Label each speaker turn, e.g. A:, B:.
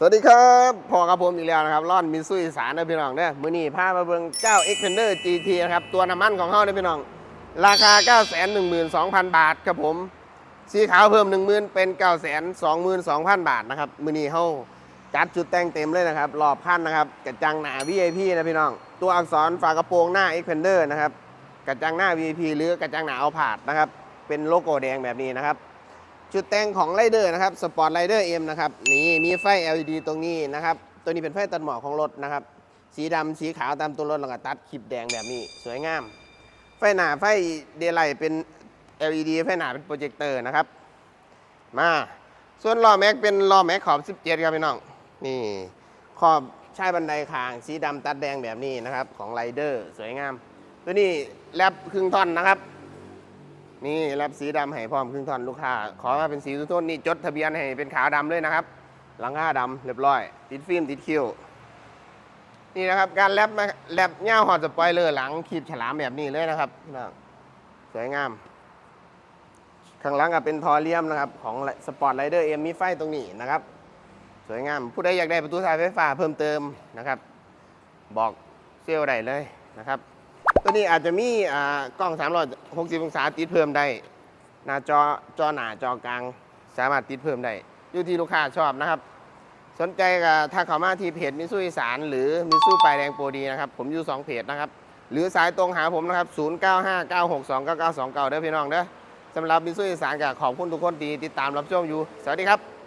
A: สวัสดีครับพอกับผมอีกแล้วนะครับร่อนมินซุอีสานนะพี่น้องเด้อมื้อนี้พามาเบิ่งเจ้า Xpander GT นะครับ ตัวน้ำมันของเขาเนี่ยพี่น้อง ราคา 912,000 บาทครับผม สีขาวเพิ่ม 10,000 เป็น 922,000 บาทนะครับ มือนี้เขาจัดจุดแต่งเต็มเลยนะครับรอบคันนะครับ กระจังหน้า VIP นะพี่น้อง ตัวอักษรฝากระโปรงหน้า Xpander นะครับ กระจังหน้า VIP หรือกระจังหน้าเอาผาดนะครับ เป็นโลโก้แดงแบบนี้นะครับ จุดแต่งของไรเดอร์นะครับสปอร์ตไรเดอร์เอ็มนะครับนี่มีไฟ LED ตรงนี้นะครับ ตัวนี้เป็นไฟตัดหมอกของรถนะครับ สีดำสีขาวตามตัวรถแล้วก็ตัดคลิปแดงแบบนี้สวยงาม ไฟหน้าไฟเดย์ไลเป็น LED ไฟหน้าเป็นโปรเจคเตอร์นะครับ มาส่วนล้อแม็กเป็นล้อแม็กขอบ 17 ครับพี่น้อง นี่ขอบชายบันไดคาง สีดำตัดแดงแบบนี้นะครับ ของไรเดอร์สวยงาม ตัวนี้แรปครึ่งท่อนนะครับ นี่แรปสีดำให้พร้อมครึ่งท่อนลูกค้า ขอมาเป็นสีทุนนี่จดทะเบียนให้เป็นขาวดำเลยนะครับ หลังคาดำเรียบร้อย ติดฟิล์มติดคิวนี่นะครับการแรปมาแรปเง่าหอดสปอยเลอร์หลังขีดฉลามแบบนี้เลยนะครับน้องสวยงาม ข้างหลังก็เป็นทอเลียมนะครับ ของสปอร์ตไรเดอร์เอ็มมีไฟตรงนี้นะครับ สวยงาม ผู้ใดอยากได้ประตูสายไฟฟ้าเพิ่มเติมนะครับ บอกเซลล์ได้เลยนะครับ ตัวนี้อาจจะมีอ่ากล้อง 360 องศาติดเพิ่มได้ หน้าจอจอหน้าจอกลางสามารถติดเพิ่มได้ อยู่ที่ลูกค้าชอบนะครับ สนใจก็ถ้าเข้ามาที่เพจมิสูอีสานหรือมิสูปลายแดงโปรดีนะครับ ผมอยู่ 2 เพจนะครับ หรือสายตรงหาผมนะครับ 0959629929เด้อพี่น้องเด้อสำหรับมิสูอีสานก็ขอบคุณทุกคนที่ติดตามรับชมอยู่ สวัสดีครับ